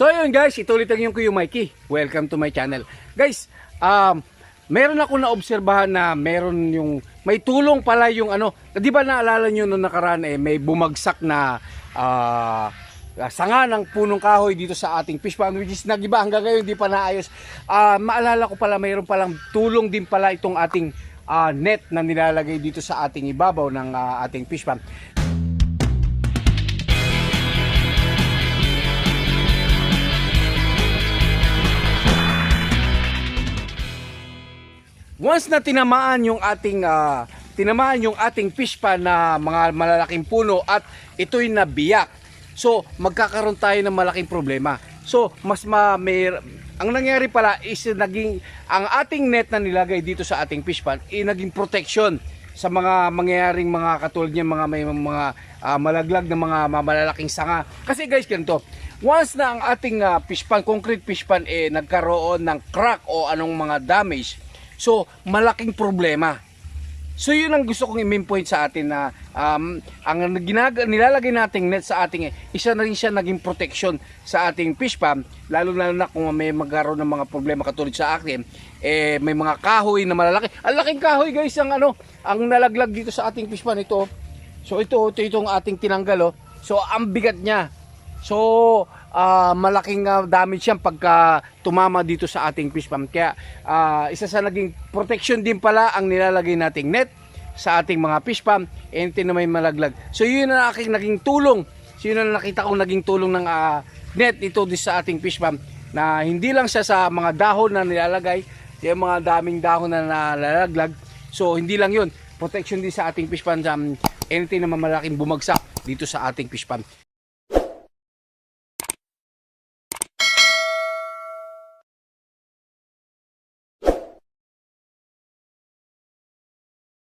So ayun guys, ito ulit yung Kuya Mikey. Welcome to my channel. Guys, um, meron ako na obserbahan na meron yung may tulong pala yung ano, 'di ba naalala niyo nung nakaraan eh may bumagsak na ah, sanga ng punong kahoy dito sa ating fish pond which is nagiba hanggang ngayon hindi pa naayos. Ah, maalala ko pala mayroon palang tulong din pala itong ating ah, net na nilalagay dito sa ating ibabaw ng ah, ating fish pond. Once na tinamaan yung ating ah, tinamaan yung ating fish pan na mga malalaking puno at ito'y nabiyak. So, magkakaroon tayo ng malaking problema. So, mas ma may, ang nangyari pala is naging ang ating net na nilagay dito sa ating fish pan ay naging protection sa mga mangyayaring mga katulad niya mga may mga ah, malaglag na mga malalaking sanga. Kasi guys, ganito, once na ang ating ah, fish pan, concrete fish pan eh nagkaroon ng crack o anong mga damage, So, malaking problema. So, yun ang gusto kong i-main sa atin na um, ang ginag- nilalagay nating net sa ating, isa na rin siya naging protection sa ating fish farm, lalo-lalo na kung may magkaroon ng mga problema katulad sa akin, eh, may mga kahoy na malalaki. Ang laking kahoy guys, ang ano, ang nalaglag dito sa ating fish farm ito. So, ito, ito itong ating tinanggal, oh. So, ang bigat niya. So, ah, malaking ah, damage yan pagka tumama dito sa ating fish farm. Kaya, ah, isa sa naging protection din pala ang nilalagay nating net sa ating mga fish farm and na may malaglag. So, yun ang aking naging tulong. So, yun ang nakita kong naging tulong ng ah, net ito din sa ating fish farm na hindi lang siya sa mga dahon na nilalagay, yung mga daming dahon na nalalaglag. So, hindi lang yun. Protection din sa ating fish sa um, anything na mamalaking bumagsak dito sa ating fish farm.